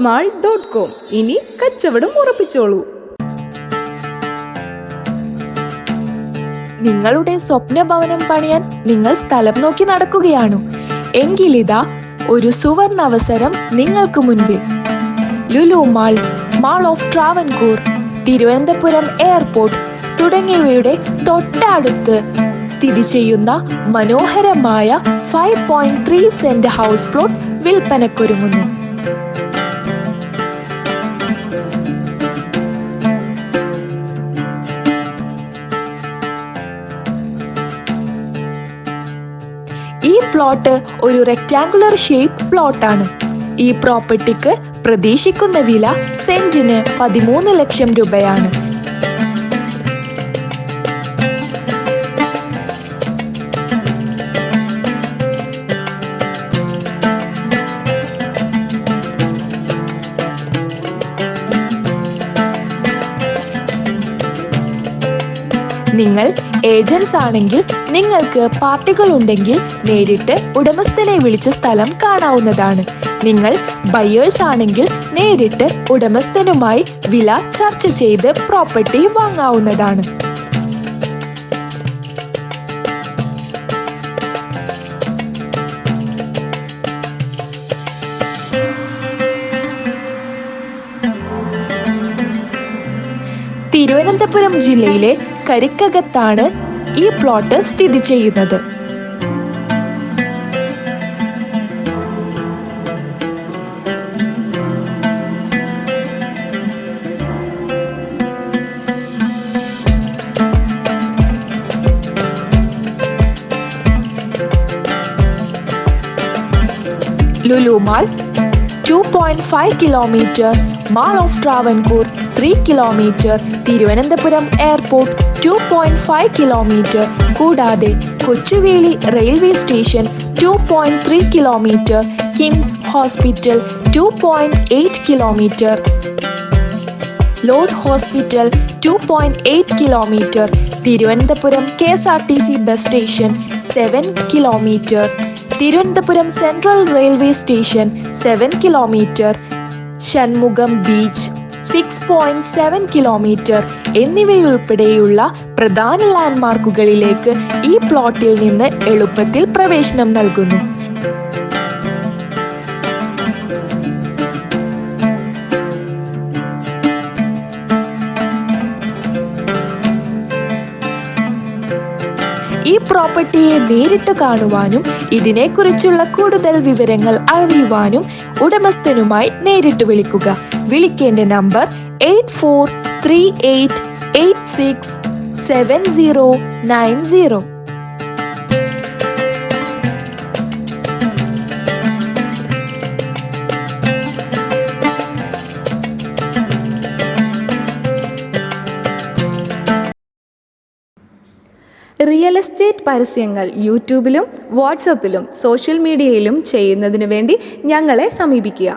Mall dot com. ഇനി കച്ചവടം ഉറപ്പിച്ചോളൂ. നിങ്ങളുടെ സ്വപ്ന ഭവനം പണിയാൻ നിങ്ങൾ സ്ഥലം നോക്കി നടക്കുകയാണോ. എങ്കിലിതാ ഒരു സുവർണ അവസരം നിങ്ങൾക്ക് മുൻപിൽ. Lulu mall mall of Travancore Thiruvananthapuram airport തുടങ്ങിയവയുടെ തൊട്ടടുത്ത് സ്ഥിതി ചെയ്യുന്ന മനോഹരമായ five point three cent house plot വിൽപ്പനക്കൊരുങ്ങുന്നു. ഈ പ്ലോട്ട് ഒരു റെക്ടാങ്കുലർ ഷേപ്പ് പ്ലോട്ടാണ് ഈ പ്രോപ്പർട്ടിക്ക് പ്രതീക്ഷിക്കുന്ന വില സെന്റിന് പതിമൂന്ന് ലക്ഷം രൂപയാണ്. നിങ്ങൾ ഏജൻസ് ആണെങ്കിൽ നിങ്ങൾക്ക് പാർട്ടികൾ ഉണ്ടെങ്കിൽ നേരിട്ട് ഉടമസ്ഥനെ വിളിച്ച് സ്ഥലം കാണാവുന്നതാണ്. നിങ്ങൾ ബയേഴ്സ് ആണെങ്കിൽ നേരിട്ട് ഉടമസ്ഥനുമായി വില ചർച്ച ചെയ്ത് പ്രോപ്പർട്ടി വാങ്ങാവുന്നതാണ്. തിരുവനന്തപുരം ജില്ലയിലെ കരിക്കകത്താണ് ഈ പ്ലോട്ട് സ്ഥിതി ചെയ്യുന്നത്. Lulu mall two point five kilometre mall of Travancore three kilometre Thiruvananthapuram airport two point five kilometre കൂടാതെ Kochuveli railway station two point three kilometre KIMS hospital two point eight kilometre lord hospital two point eight kilometre Thiruvananthapuram K S R T C bus station seven kilometre Thiruvananthapuram central railway station seven kilometre Shanmugham beach six point seven kilometre എന്നിവയുൾപ്പെടെയുള്ള പ്രധാന ലാൻഡ്മാർക്കുകളിലേക്ക് ഈ പ്ലോട്ടിൽ നിന്ന് എളുപ്പത്തിൽ പ്രവേശനം നൽകുന്നു. ഈ പ്രോപ്പർട്ടിയെ നേരിട്ട് കാണുവാനും ഇതിനെക്കുറിച്ചുള്ള കൂടുതൽ വിവരങ്ങൾ അറിയുവാനും ഉടമസ്ഥനുമായി നേരിട്ട് വിളിക്കുക. വിളിക്കേണ്ട number eight four three eight eight six seven zero nine zero. Real estate പരസ്യങ്ങൾ യൂട്യൂബിലും വാട്സപ്പിലും സോഷ്യൽ മീഡിയയിലും ചെയ്യുന്നതിനു വേണ്ടി ഞങ്ങളെ സമീപിക്കുക.